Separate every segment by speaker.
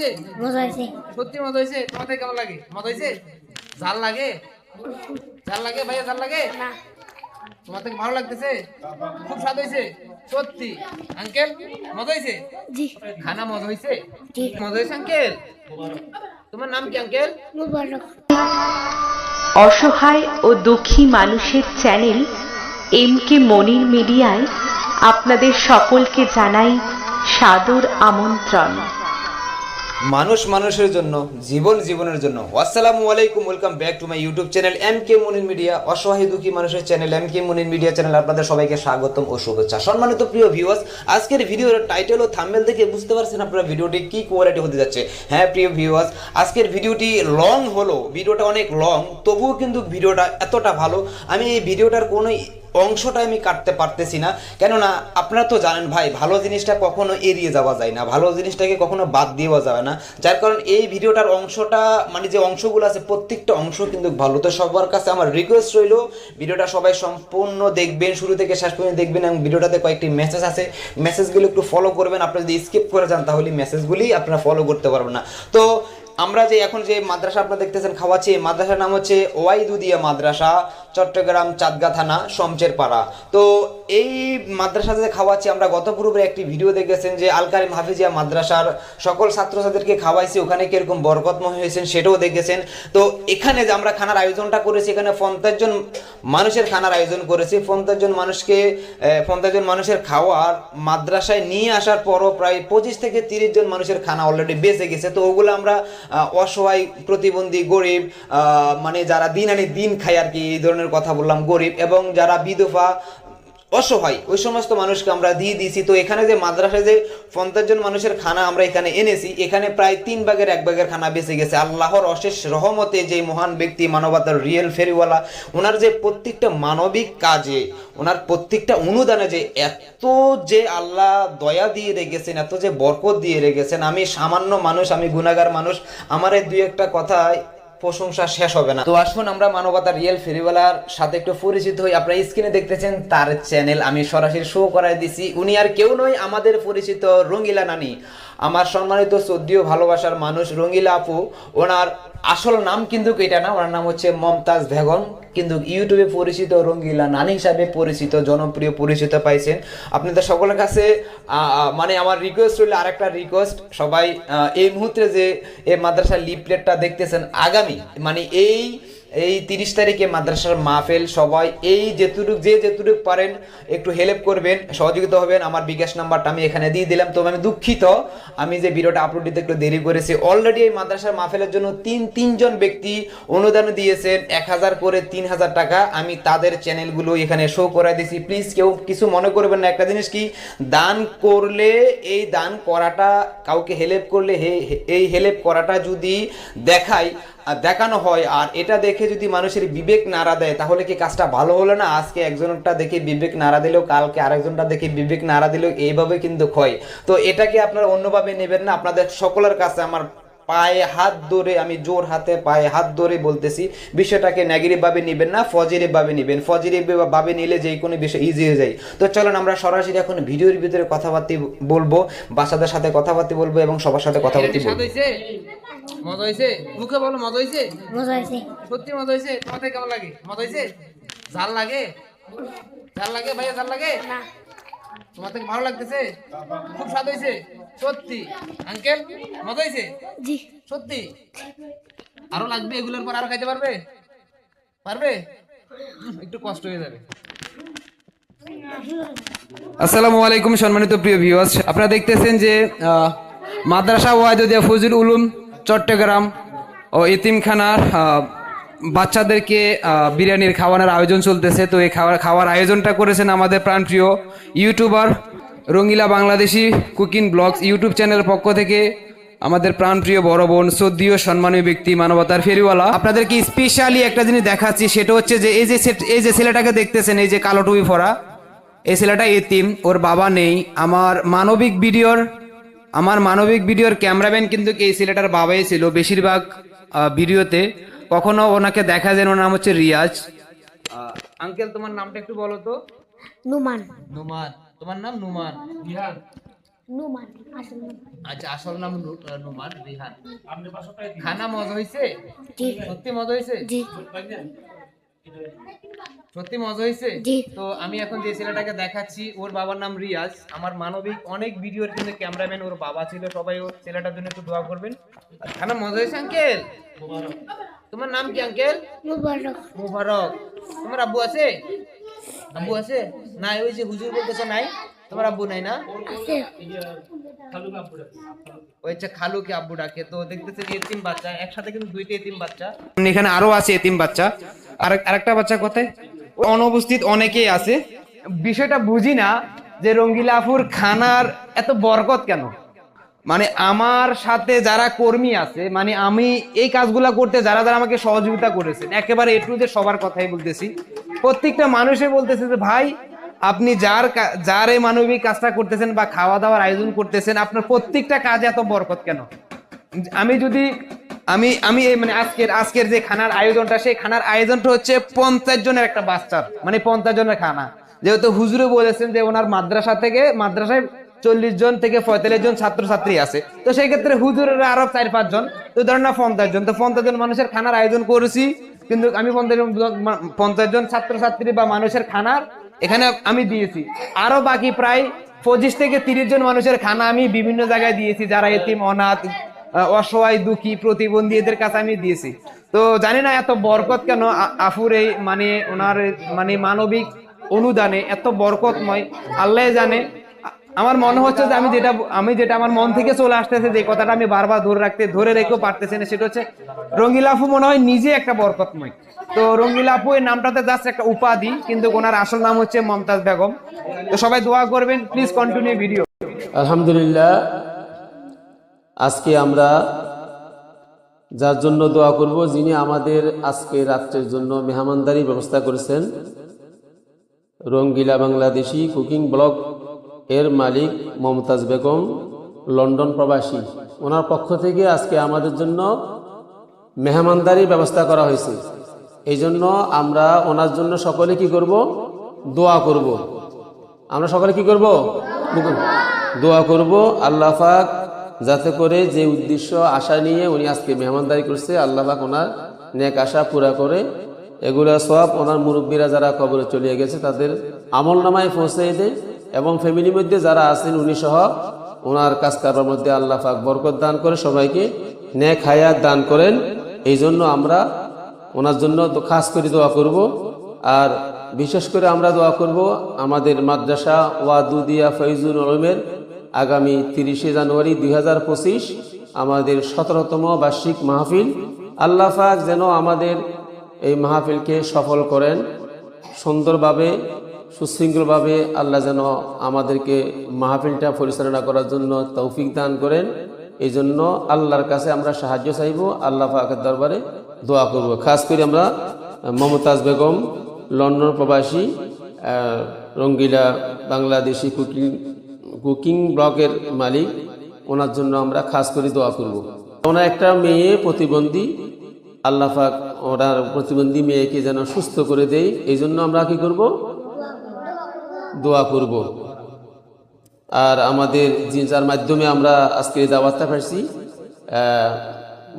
Speaker 1: হয়েছে?
Speaker 2: মজা হয়েছে।
Speaker 1: সত্যি মজা হয়েছে? তোমার কেমন লাগে? মজা হয়েছে? ঝাল লাগে? ঝাল লাগে ভাইয়া? ঝাল লাগে?
Speaker 2: না।
Speaker 1: তোমার থেকে ভালো লাগতেছে? খুব স্বাদ হয়েছে? সত্যি। আঙ্কেল মজা হয়েছে?
Speaker 2: জি।
Speaker 1: খানা মজা হয়েছে?
Speaker 2: জি।
Speaker 1: মজা হয়েছে আঙ্কেল? তোমার নাম কি আঙ্কেল?
Speaker 2: মুবারক।
Speaker 3: অসহায় ও দুঃখী মানুষের চ্যানেল এম কে মনির মিডিয়ায় আপনাদের সকলকে জানাই সাদর আমন্ত্রণ।
Speaker 4: মানুষ মানুষের জন্য, জীবন জীবনের জন্য। আসসালামু আলাইকুম welcome back to my YouTube channel M K Munir media অসহায় দুঃখী মানুষের channel M K Munir media channel আপনাদের সবাইকে স্বাগতম ও শুভেচ্ছা। সম্মানিত প্রিয় ভিউয়ার্স আজকের ভিডিওর টাইটেল ও থাম্বনেল দেখে বুঝতে পারছেন আপনারা ভিডিওটি কি কোয়ালিটি হতে যাচ্ছে। হ্যাঁ প্রিয় ভিউয়ার্স আজকের ভিডিওটি লং হলো। ভিডিওটা অনেক লং তবুও কিন্তু ভিডিওটা এতটা ভালো। আমি এই ভিডিওটার কোনো অংশটা আমি কাটতে পারতেছি না। কেননা আপনারা তো জানেন ভাই, ভালো জিনিসটা কখনো এড়িয়ে যাওয়া যায় না, ভালো জিনিসটাকে কখনো বাদ দেওয়া যাবে না। যার কারণ এই ভিডিওটার অংশটা মানে যে অংশগুলো আছে, প্রত্যেকটা অংশ কিন্তু ভালো। তো সবার কাছে আমার রিকোয়েস্ট রইল, ভিডিওটা সবাই সম্পূর্ণ দেখবেন, শুরু থেকে শেষ পর্যন্ত দেখবেন এবং ভিডিওটাতে কয়েকটি মেসেজ আছে। মেসেজগুলো একটু ফলো করবেন। আপনারা যদি স্কিপ করে যান, তাহলে মেসেজগুলি আপনারা ফলো করতে পারবেন না। তো আমরা যে এখন যে মাদ্রাসা আপনারা দেখতেছেন, খাওয়াচ্ছি মাদ্রাসার নাম হচ্ছে ওয়াইদুদিয়া মাদ্রাসা। চট্টগ্রাম চাঁদগা থানা সমচের পাড়া তো এই মাদ্রাসাতে খাওয়াচ্ছি, আমরা গত পূর্বে একটি ভিডিও দেখেছেন যে আলকারিম হাফিজিয়া মাদ্রাসার সকল ছাত্রছাত্রীদেরকে খাওয়াইছি, ওখানে কীরকম বরকতময় হয়েছেন সেটাও দেখেছেন। তো এখানে যে আমরা খানার আয়োজনটা করেছি, এখানে পঞ্চাশ জন মানুষের খানার আয়োজন করেছি। পঞ্চাশ জন মানুষকে পঞ্চাশ জন মানুষের খাওয়ার মাদ্রাসায় নিয়ে আসার পরও প্রায় পঁচিশ থেকে তিরিশ জন মানুষের খানা অলরেডি বেঁচে গেছে। তো ওগুলো আমরা অসহায়, প্রতিবন্ধী, গরিব মানে যারা দিন আনি দিন খায় আর কি, এই ধরনের কথা বললাম, গরিব এবং যারা বিধবা, অসহায়, ওই সমস্ত মানুষকে আমরা দিয়ে দিয়েছি। তো এখানে যে মাদ্রাসায় যে পঞ্চাশ জন মানুষের খানা আমরা এখানে এনেছি, এখানে প্রায় তিন ভাগের এক ভাগের খানা বেঁচে গেছে। আল্লাহর অশেষ রহমতে যে মহান ব্যক্তি মানবতার রিয়েল ফেরিওয়ালা, ওনার যে প্রত্যেকটা মানবিক কাজে, ওনার প্রত্যেকটা অনুদানে যে এত যে আল্লাহ দয়া দিয়ে রেখেছেন, এত যে বরকত দিয়ে রেখেছেন, আমি সামান্য মানুষ, আমি গুণাগার মানুষ, আমার এই দুই একটা কথায় প্রশংসা শেষ হবে না। তো আসুন আমরা মানবতা রিয়েল ফেরিওয়ালার সাথে একটু পরিচিত হই। আপনারা স্ক্রিনে দেখতেছেন তার চ্যানেল আমি সরাসরি শো করাই দিছি। উনি আর কেউ নয়, আমাদের পরিচিত রঙ্গিলা নানি। আমার সম্মানিত শ্রদ্ধীয় ভালোবাসার মানুষ রঙ্গিলা আপু, ওনার আসল নাম কিন্তু এটা না? ওনার নাম হচ্ছে মমতাজ বেগম কিন্তু ইউটিউবে পরিচিত রঙ্গিলা নানি হিসাবে পরিচিত, জনপ্রিয় পরিচিত পাইছেন। আপনাদের সকলের কাছে মানে আমার রিকোয়েস্ট রইল আরেকটা রিকোয়েস্ট সবাই এই মুহূর্তে যে, এই মাদ্রাসার লিপলেটটা দেখতেছেন, আগামী মানে এই এই তিরিশ তারিখে মাদ্রাসার মাহফিল, সবাই এই যেতুটুক, যে যেতুটুক পারেন, একটু হেল্প করবেন, সহযোগিতা হবেন। আমার বিকাশ নাম্বারটা আমি এখানে দিয়ে দিলাম। তবে আমি দুঃখিত, আমি যে ভিডিওটা আপলোড দিতে একটু দেরি করেছি। অলরেডি এই মাদ্রাসার মাহফিলের জন্য তিন, তিনজন ব্যক্তি অনুদান দিয়েছেন, এক হাজার করে তিন হাজার টাকা। আমি তাদের চ্যানেলগুলো এখানে শো করে দিয়েছি। প্লিজ কেউ কিছু মনে করবেন না। একটা জিনিস কি? দান করলে এই দান করাটা, কাউকে হেল্প করলে এই হেল্প করাটা যদি দেখায় দেখানো হয়, আর এটা দেখে যদি মানুষের বিবেক নাড়া দেয়, তাহলে কি কাজটা ভালো হলো না? আজকে একজনটা দেখে বিবেক নাড়া দিলেও কালকে আরেকজনটা দেখে বিবেক নাড়া দিলেও এইভাবে কিন্তু হয়। তো এটাকে আপনারা অন্যভাবে নেবেন না? আপনাদের সকলের কাছে আমার পায়ে হাত ধরে আমি জোর হাতে পায়ে হাত ধরে বলতেছি বিষয়টাকে নেগেটিভ ভাবে নেবেন না পজিটিভ ভাবে নেবেন। পজিটিভ ভাবে নিলে যে কোনো বিষয় ইজি হয়ে যায়। তো চলুন আমরা সরাসরি এখন ভিডিওর ভিতরে কথাবার্তা বলব বাচ্চাদের সাথে কথাবার্তা বলব এবং সবার সাথে কথাবার্তা বলব।
Speaker 1: মজা হয়েছে মুখে বলো মজা হয়েছে
Speaker 2: মজা হয়েছে
Speaker 1: সত্যি মজা হয়েছে কেমন লাগে? মজা হয়েছে ঝাল লাগে? ঝাল লাগে? ভাইয়া ঝাল লাগে?
Speaker 2: না।
Speaker 1: তোমার থেকে ভালো লাগতেছে? খুব স্বাদ হয়েছে সত্যি। আঙ্কেল মজা হয়েছে?
Speaker 2: জি।
Speaker 1: সত্যি? আরও লাগবে এগুলোর পর আরও খাইতে পারবে? পারবে? একটু কষ্ট হয়ে যাবে। আসসালামু আলাইকুম সম্মানিত প্রিয় ভিউয়ার্স আপনারা দেখতেছেন যে মাদ্রাসা ওয়াইদুদিয়া ফজল উলুম চট্টগ্রাম ও ইতিমখানার বাচ্চাদেরকে বিরিয়ানির খাওয়ানোর আয়োজন চলতেছে। তো এই খাওয়ার খাওয়ার আয়োজনটা করেছেন আমাদের প্রাণপ্রিয় YouTuber Rangila Bangladeshi cooking blogs YouTube চ্যানেলের পক্ষ থেকে আমাদের প্রাণপ্রিয় বড় বোন শ্রদ্ধীয় সম্মানীয় ব্যক্তি মানবতার ফেরিওয়ালা। আপনাদেরকে স্পেশালি একটা জিনিস দেখাচ্ছি সেটা হচ্ছে যে এই যে এই যে ছেলেটাকে দেখতেছেন এই যে কালো টুপি ফরা এই ছেলেটা এতিম ওর বাবা নেই। আমার মানবিক ভিডিওর আমার মানবিক ভিডিওর ক্যামেরাম্যান কিন্তু এই ছেলেটার বাবাই ছিল বেশিরভাগ ভিডিওতে। কখনো ওনাকে দেখা যায় না, ওর নাম হচ্ছে রিয়াজ। আঙ্কেল তোমার নামটা একটু বলো তো।
Speaker 2: নুমান।
Speaker 1: নুমান। তোমার নাম নুমান? রিহান
Speaker 2: নুমান আসল নাম
Speaker 1: আচ্ছা আসল নাম নুমান রিহান খানা মজা হয়েছে সত্যি মজা হয়েছে
Speaker 2: জি।
Speaker 1: সত্যি মজা হয়েছে তো আমি এখন যে ছেলেটাকে দেখাচ্ছি ওর বাবার নাম রিয়াজ। আমার মানবিক অনেক ভিডিওর কিন্তু ক্যামেরাম্যান ওর বাবা ছিল। সবাই ওর ছেলেটার জন্য একটু দোয়া করবেন। খানা মজা হয়েছে আঙ্কেল? তোমার নাম কি আঙ্কেল?
Speaker 2: মুবারক।
Speaker 1: মুবারক। তোমার আব্বু আছে? আব্বু আছে? নাই ওই যে হুজুর বলতেছে নাই। তোমার আব্বু নাই না? ওই হচ্ছে খালুকে আব্বু ডাকে। তো দেখতেছে যে এতিম বাচ্চা একসাথে কিন্তু দুইটা এতিম বাচ্চা। এখানে আরও আছে এতিম বাচ্চা। আর আরেকটা বাচ্চা কোথায়? অনুপস্থিত অনেকেই আছে। বিষয়টা বুঝি না যে রঙ্গিলাফুর খানার এত বরকত কেন? মানে আমার সাথে যারা কর্মী আছে মানে আমি এই কাজগুলা করতে যারা যারা আমাকে সহযোগিতা করেছেন, একেবারে এটু যে সবার কথাই বলতেছি। প্রত্যেকটা মানুষে বলতেছে যে, ভাই, আপনি যার যার এই মানবিক কাজটা করতেছেন বা খাওয়া দাওয়ার আয়োজন করতেছেন, আপনার প্রত্যেকটা কাজে এত বরকত কেন? আমি যদি, আমি আমি এই মানে আজকের আজকের যে খানার আয়োজনটা, সেই খানার আয়োজনটা হচ্ছে পঞ্চাশ জনের একটা বাচ্চার মানে পঞ্চাশ জনের খানা। যেহেতু হুজুরে বলেছেন যে, ওনার মাদ্রাসা থেকে, মাদ্রাসায় চল্লিশ জন থেকে পঁয়তাল্লিশ জন ছাত্রছাত্রী আছে। তো সেই ক্ষেত্রে হুজুরের আরও চার পাঁচ জন। তো ধরেন না পঞ্চাশ জন। তো পঞ্চাশ জন মানুষের খানার আয়োজন করেছি। কিন্তু আমি পঞ্চাশ জন পঞ্চাশ জন ছাত্রছাত্রী বা মানুষের খানার এখানে আমি দিয়েছি। আরও বাকি প্রায় পঁচিশ থেকে তিরিশ জন মানুষের খানা আমি বিভিন্ন জায়গায় দিয়েছি। যারা এতিম, অনাথ অসহায়, দুঃখী, প্রতিবন্ধী, এদের কাছে আমি দিয়েছি। তো জানি না এত বরকত কেন আফুর এই মানে ওনার মানে মানবিক অনুদানে এত বরকতময়। আল্লাহ জানে আমার মনে হচ্ছে যে আমি যেটা আমি যেটা আমার মন থেকে চলে আসতেছে যে কথাটা আমি বারবার ধরে রাখতে ধরে রেখেও পারতেছি না সেটা হচ্ছে রঙ্গিলা আফু মনে হয় নিজে একটা বরকতময়। তো রঙ্গিলা আপু এই নামটাতে যাচ্ছে একটা উপাধি কিন্তু ওনার আসল নাম হচ্ছে মমতাজ বেগম। তো সবাই দোয়া করবেন প্লিজ কন্টিনিউ ভিডিও
Speaker 5: আলহামদুলিল্লাহ আজকে আমরা যার জন্য দোয়া করব যিনি আমাদের আজকে রাত্রের জন্য মেহমানদারি ব্যবস্থা করেছেন রঙ্গিলা বাংলাদেশি কুকিং ব্লগ এর মালিক মমতাজ বেগম, লন্ডন প্রবাসী। ওনার পক্ষ থেকে আজকে আমাদের জন্য মেহমানদারি ব্যবস্থা করা হয়েছে। এই জন্য আমরা ওনার জন্য সকলে কি করব? দোয়া করব। আমরা সকলে কি করব? দোয়া করব। আল্লাহ যাতে করে যে উদ্দেশ্য, আশা নিয়ে উনি আজকে মেহমানদারি করছে, আল্লাহ পাক ওনার নেক আশা পুরা করে এগুলো সব ওনার মুরব্বীরা যারা কবরে চলে গেছে, তাদের আমল নামায় পৌঁছে দেয়। এবং ফ্যামিলির মধ্যে যারা আছেন উনি সহ ওনার কাজ কারবার মধ্যে আল্লাহ পাক বরকত দান করে সবাইকে ন্যাক হায়াত দান করেন। এই জন্য আমরা ওনার জন্য খাস করে দোয়া করব। আর বিশেষ করে আমরা দোয়া করব আমাদের মাদ্রাসা ওয়াদুদিয়া ফৈজুল আলমের আগামী তিরিশে জানুয়ারি দুই হাজার পঁচিশ আমাদের সতেরোতম বার্ষিক মাহফিল। আল্লাহ পাক যেন আমাদের এই মাহফিলকে সফল করেন। সুন্দরভাবে সুশৃঙ্খলভাবে আল্লাহ যেন আমাদেরকে মাহফিলটা পরিচালনা করার জন্য তৌফিক দান করেন। এই জন্য আল্লাহর কাছে আমরা সাহায্য চাইব। আল্লাহ পাকের দরবারে দোয়া করব। খাস করে আমরা মমতাজ বেগম, লন্ডন প্রবাসী রঙ্গিলা বাংলাদেশি কুকিং কুকিং ব্লকের মালিক। ওনার জন্য আমরা খাস করে দোয়া করব। ওনার একটা মেয়ে প্রতিবন্ধী, আল্লাহ পাক ওনার প্রতিবন্ধী মেয়েকে যেন সুস্থ করে দেয়। এই জন্য আমরা কি করব? দোয়া করব। আর আমাদের যার মাধ্যমে আমরা আজকে দাওয়াতটা পাইছি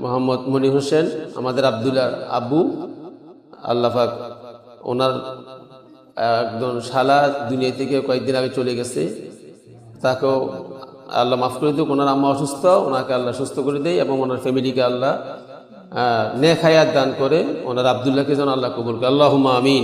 Speaker 5: মোহাম্মদ মনি হোসেন, আমাদের আবদুল্লাহ আব্বু আল্লাহাক ওনার একজন শালা দুনিয়া থেকে কয়েকদিন আগে চলে গেছে। তাকেও আল্লাহ মাফ করে দিক, ওনার আম্মা অসুস্থ, ওনাকে আল্লাহ সুস্থ করে দেয় এবং ওনার ফ্যামিলিকে আল্লাহ হায়াত দান করে, ওনার আবদুল্লাহকে যেন আল্লাহ কবুল করে। আল্লাহ আমিন।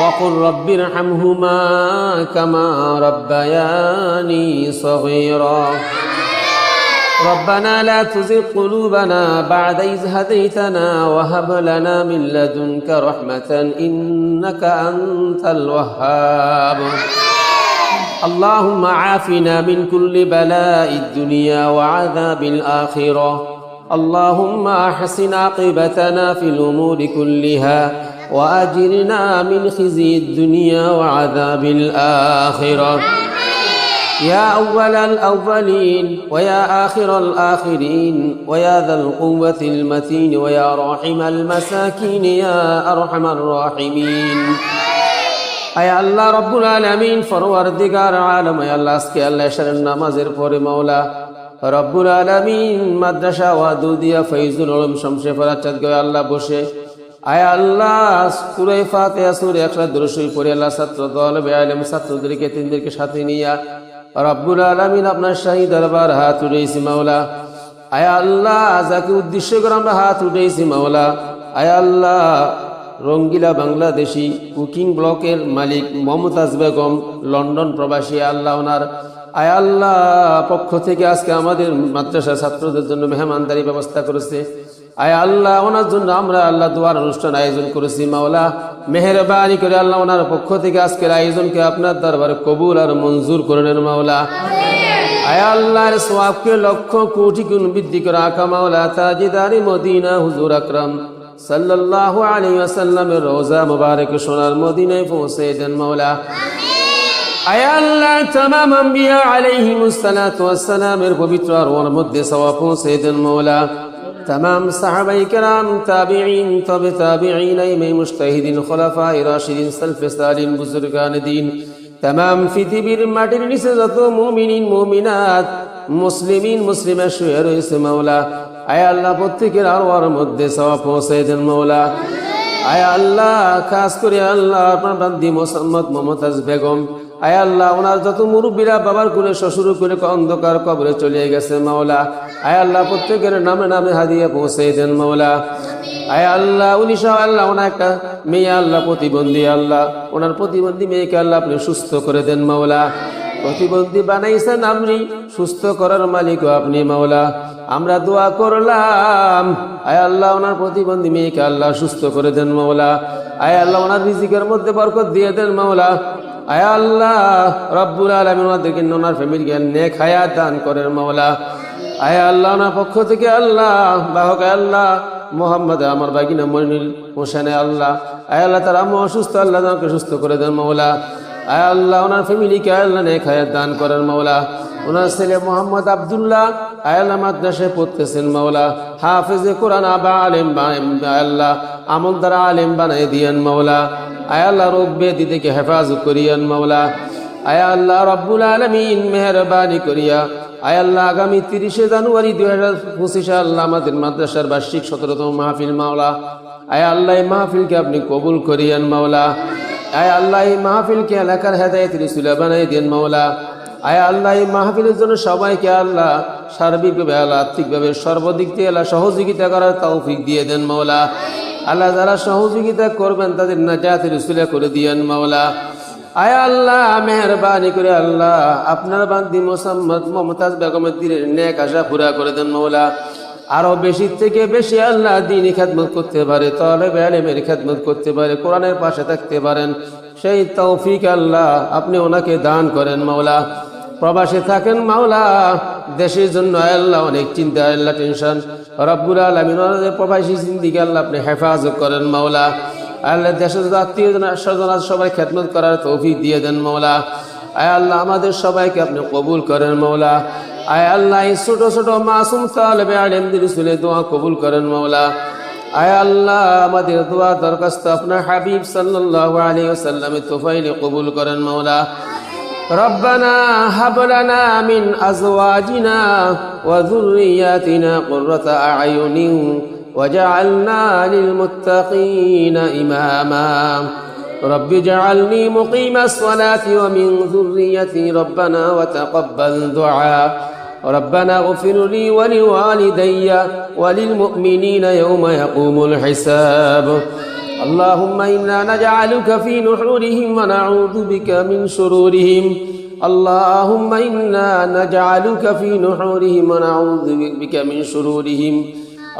Speaker 5: وقل رب ارحمهما كما ربياني صغيرا. ربنا لا تزغ قلوبنا بعد إذ هديتنا وهب لنا من لدنك رحمة إنك أنت الوهاب. اللهم عافنا من كل بلاء الدنيا وعذاب الآخرة. اللهم أحسن عاقبتنا في الأمور كلها. وأجرنا من خزي الدنيا وعذاب الآخرة يا أول الأولين ويا آخر الآخرين ويا ذا القوة المتين ويا راحم المساكين يا أرحم الراحمين আয় আল্লাহ রব্বুল আলমিন ফরওয়ার দিগার আলম আয় আল্লাহ আজকে আল্লাহ শরণ নামাজের পরে মাওলা রব্বুল আলমিন মাদ্রাসা ওয়াদুদিয়া ফৈজুল আলম শমশে ফরাচাদ গয়ে আল্লাহ বসে আয় আল্লাহ, সুরে ফাতে সুরে একসাথে দরসই পড়ে আল্লাহ ছাত্র দল বেআলম ছাত্রদেরকে তিনদেরকে সাথে নিয়া রব্বুল আলমিন আপনার শাহী দরবার হাত উঠেছি মাওলা। আয় আল্লাহ, যাকে উদ্দেশ্য করে আমরা হাত উঠেছি মাওলা। আয় আল্লাহ, রঙ্গিলা বাংলাদেশি কুকিং ব্লকের মালিক মমতাজ বেগম, লন্ডন প্রবাসী আল্লাহ ওনার। আয় আল্লাহ, পক্ষ থেকে আজকে আমাদের মাদ্রাসা ছাত্রদের জন্য মেহমানদারি ব্যবস্থা করেছে। আয় আল্লাহ ওনার জন্য আমরা আল্লাহ দোয়ার অনুষ্ঠান আয়োজন করেছি মাওলা মেহরবানি করে আল্লাহ ওনার পক্ষ থেকে আজকের আয়োজনকে আপনার দরবারে কবুল আর মঞ্জুর করে নেন মাওলা আয় আল্লাহর সোয়াবকে লক্ষ কোটি গুণ বৃদ্ধি করে আকা মাওলা তাজিদারি মদিনা হুজুর আকরাম সাল্লাল্লাহু আলাইহি ওয়াসাল্লামের রোজা মুবারক সোনার মদিনায় পৌঁছে দেন মাওলা আয় আল্লাহ तमाम আম্বিয়া আলাইহিমুস সালাতু ওয়াস সালামের পবিত্র আরওয়ার মধ্যে সওয়া পৌঁছে দেন মাওলা তাম সাহাবাই কেরাম তাবিআইন তবে তাবিআইন ইমাম মুস্তাহিদিন খোলাফা রাশিদিন, সালফে সালিন বুজুরগান দিন তাম পৃথিবীর মাটির নিচে যত মুমিনিন, মুমিনাত, মুসলিমিন, মুসলিমের শুয়ে রয়েছে মাওলা। আয় আল্লাহ, প্রত্যেকের আরওয়ার মধ্যে সওয়াব পৌঁছে দেন মাওলা। আয় আল্লাহ, খাস করে আল্লাহ আপনার বান্দি মোসাম্মদ মমতাজ বেগম। আয় আল্লাহ, ওনার যত মুরব্বীরা বাবার করে শ্বশুর করে অন্ধকার কবরে চলে গেছে মাওলা। আয় আল্লাহ, প্রত্যেকের নামে নামে হাদিয়ে পৌঁছে দেন মাওলা। আয় আল্লাহ, উনি সহ আল্লাহ ওনার একটা মেয়ে আল্লাহ, প্রতিবন্ধী আল্লাহ। ওনার প্রতিবন্ধী মেয়েকে আল্লাহ আপনি সুস্থ করে দেন মাওলা। প্রতিবন্ধী বানাইছেন আপনি, সুস্থ করার মালিকও আপনি মাওলা। আমরা দোয়া করলাম, আয় আল্লাহ, ওনার প্রতিবন্ধী মেয়েকে আল্লাহ সুস্থ করে দেন মাওলা। আয় আল্লাহ, ওনার রিজিকের মধ্যে বরকত দিয়ে দেন মাওলা। আয় আল্লাহ, রব্বুল আলমিন ওনাদেরকে ওনার ফ্যামিলিকে নেক হায়াত দান করেন মাওলা। আয় আল্লাহ, ওনার পক্ষ থেকে আল্লাহ, বাহক আল্লাহ, মোহাম্মদ আমার বাগিনা মনিল হোসেনে আল্লাহ। আয় আল্লাহ, তার আম্মা অসুস্থ, আল্লাহ তাকে সুস্থ করে দেন মাওলা। আয় আল্লাহ, ওনার ফ্যামিলিকে আল্লাহ নেক হায়াত দান করেন মাওলা। ওনার ছেলে মোহাম্মদ আবদুল্লাহ আয়াল্লাহ মাদ্রাসায় পড়তেছেন মাওলা। হাফেজে কোরআন আবা আলেম আল্লাহ, আমল দ্বারা আলেম বানাই দিয়েন মাওলা। আয়াল্লাহ রোগ বেদি থেকে হেফাজত করিয়েন মাওলা। আয় আল্লাহ রব্বুল আলমিন মেহরবানি করিয়া। আয় আল্লাহ আগামী তিরিশে জানুয়ারি দুই হাজার পঁচিশে আল্লাহ আমাদের মাদ্রাসার বার্ষিক সতেরোতম মাহফিল মাওলা। আয় আল্লাহ মাহফিলকে আপনি কবুল করিয়েন মাওলা। আয় আল্লাহ মাহফিলকে এলাকার হেদায়ত রসুলা বানাই দেন মাওলা। আয় আল্লাহ মাহফিলের জন্য সবাইকে আল্লাহ সার্বিকভাবে, আল্লাহ আর্থিকভাবে, সর্বদিক দিয়ে আল্লাহ সহযোগিতা করার তৌফিক দিয়ে দেন মাওলা। আল্লাহ যারা সহযোগিতা করবেন, তাদের নাজাতের রসুলা করে দিয়েন মাওলা। আয় আল্লাহ, মেহরবানি করে আল্লাহ, আপনার বান্দি মোসাম্মদ মমতাজ বেগমের দিনের নেক আশা পুরা করে দেন মৌলা আরও বেশি থেকে বেশি আল্লাহ দিনই খেদমত করতে পারে তলে আলেমের খেদমত করতে পারে, কোরআনের পাশে থাকতে পারেন। সেই তৌফিক আল্লাহ আপনি ওনাকে দান করেন মাওলা। প্রবাসে থাকেন মাওলা, দেশের জন্য আল্লাহ অনেক চিন্তা, আল্লাহ টেনশন। রব্বুল আলমিন প্রবাসী জিন্দিকে আল্লাহ আপনি হেফাজত করেন, মাওলা। আল্লাহ দেশের আত্মীয় স্বজন সবাই খেদমত করার তৌফিক দিয়ে দেন মৌলা আয় আল্লাহ আমাদের সবাইকে আপনি কবুল করেন মৌলা আয় আল্লাহ এই ছোট ছোট মাসুম তালেবে আলেমদের শুনে দোয়া কবুল করেন মৌলা আয় আল্লাহ আমাদের দোয়া দরখাস্ত আপনার হাবিব সাল্লাল্লাহু আলাইহি ওয়াসাল্লামের তোফাইলে কবুল করেন মৌলা ربنا هب لنا من أزواجنا وذرياتنا قرة أعين وجعلنا للمتقين إماما. رب اجعلني مقيم الصلاة ومن ذريتي ربنا وتقبل دعاء. ربنا اغفر لي ولوالدي وللمؤمنين يوم يقوم الحساب. اللهم إنا نجعلك في نحورهم ونعوذ بك من شرورهم. اللهم إنا نجعلك في نحورهم ونعوذ بك من شرورهم.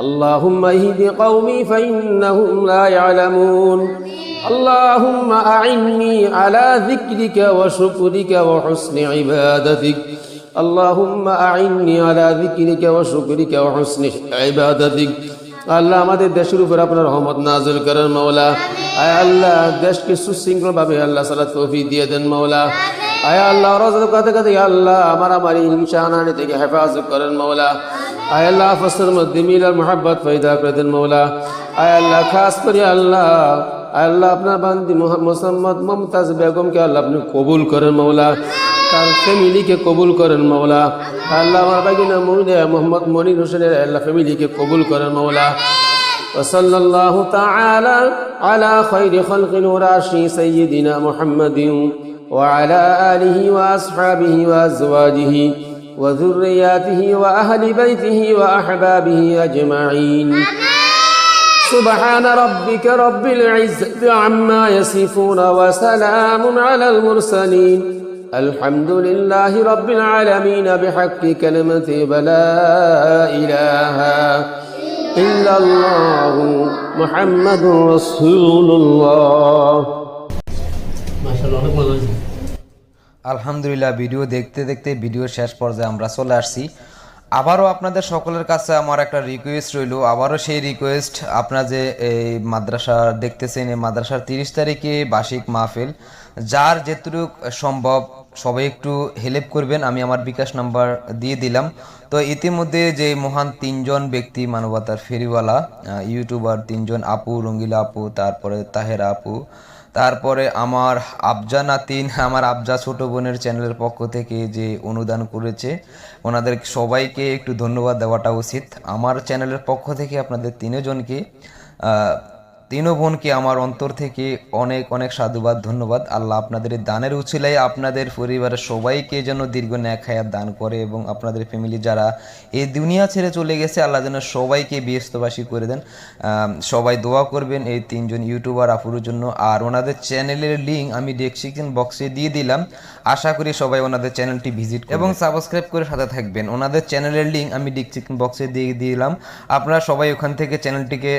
Speaker 5: اللهم اهد قومي فإنهم لا يعلمون. اللهم أعني على ذكرك وشكرك وحسن عبادتك. اللهم أعني على ذكرك وشكرك وحسن عبادتك. আল্লাহ আমাদের দেশের উপর আপনার রহমত নাজুল করেন মৌলা আয় আল্লাহ, দেশকে সুশৃঙ্খল ভাবে আল্লাহ সালা তৌফিক দিয়ে দেন মৌলা আয় আল্লাহ, রজত কাতে কাতে আল্লাহ আমার আমার হিংসা থেকে হেফাজত করেন মৌলা আয় আল্লাহ ফসলের মধ্যে মিলার মোহাব্বত পয়দা করে দেন মৌলা আয় আল্লাহ, খাস করে আল্লাহ আল্লাহ আপনার বান্দি মোহাম্মদ মমতাজ বেগমকে আল্লাহ আপনি কবুল করেন মৌলা তার ফ্যামিলিকে কবুল করেন মৌলা আল্লাহ আমার বাগিনা মহিলা মোহাম্মদ মনির হোসেনের আল্লাহ ফ্যামিলিকে কবুল করেন মৌলা وصلى الله تعالى على خير خلق وراشي سيدنا محمد وعلى آله وأصحابه وأزواجه وذرياته وأهل بيته وأحبابه أجمعين سبحان ربك رب العزة عما يصفون وسلام على المرسلين الحمد لله رب العالمين بحق كلمة بلا إله إلا الله محمد رسول الله ما شاء الله অনেক মজা হয়েছে
Speaker 4: আলহামদুলিল্লাহ ভিডিও দেখতে দেখতে ভিডিও শেষ পর্যায়ে আমরা চলে আসছি আবারও আপনাদের সকলের কাছে আমার একটা রিকোয়েস্ট রইল আবারও সেই রিকোয়েস্ট আপনারা যে এই মাদ্রাসা দেখতেছেন এই মাদ্রাসার তিরিশ তারিখে বার্ষিক মাহফিল যার যেটুক সম্ভব, সবাই একটু হেল্প করবেন, আমি আমার বিকাশ নাম্বার দিয়ে দিলাম। তো ইতিমধ্যে যে মহান তিনজন ব্যক্তি, মানবতার ফেরিওয়ালা ইউটিউবার তিনজন, আপু, রঙ্গিলা আপু, তারপরে তাহেরা আপু, তারপরে আমার আবজা নাতিন, আমার আবজা ছোট বোনের চ্যানেলের পক্ষ থেকে যে অনুদান করেছে, ওনাদের সবাইকে একটু ধন্যবাদ দেওয়াটা উচিত। আমার চ্যানেলের পক্ষ থেকে আপনাদের তিনজনকে তিনও বোনকে আমার অন্তর থেকে অনেক অনেক সাধুবাদ, ধন্যবাদ। আল্লাহ আপনাদের দানের উছিলাই আপনাদের পরিবারের সবাইকে যেন দীর্ঘ ন্যাক হায়াত দান করে এবং আপনাদের ফ্যামিলি যারা এই দুনিয়া ছেড়ে চলে গেছে, আল্লাহ যেন সবাইকে ব্যস্তবাসী করে দেন। সবাই দোয়া করবেন এই তিনজন ইউটিউবার আপুর জন্য। আর ওনাদের চ্যানেলের লিঙ্ক আমি ডেসক্রিপশন বক্সে দিয়ে দিলাম। আশা করি সবাই ওনাদের চ্যানেলটি ভিজিট এবং সাবস্ক্রাইব করে সাথে থাকবেন। ওনাদের চ্যানেলের লিঙ্ক আমি ডেসক্রিপশন বক্সে দিয়ে দিলাম। আপনারা সবাই ওখান থেকে চ্যানেলটিকে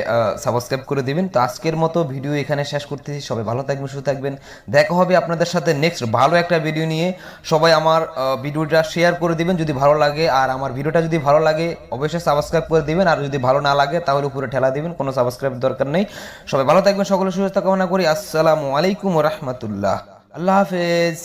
Speaker 4: সাবস্ক্রাইব করে দিবেন। তো আজকের মতো ভিডিও এখানে শেষ করতেছি। সবাই ভালো থাকবেন, সুস্থ থাকবেন। দেখা হবে আপনাদের সাথে নেক্সট ভালো একটা ভিডিও নিয়ে। সবাই আমার ভিডিওটা শেয়ার করে দিবেন যদি ভালো লাগে। আর আমার ভিডিওটা যদি ভালো লাগে, অবশ্যই সাবস্ক্রাইব করে দিবেন। আর যদি ভালো না লাগে, তাহলে উপরে ঠেলা দিবেন। কোনো সাবস্ক্রাইব দরকার নেই। সবাই ভালো থাকবেন, সকলে সুস্থতা কামনা করি। আসসালামু আলাইকুম রহমতুল্লাহ। আল্লাহ হাফেজ।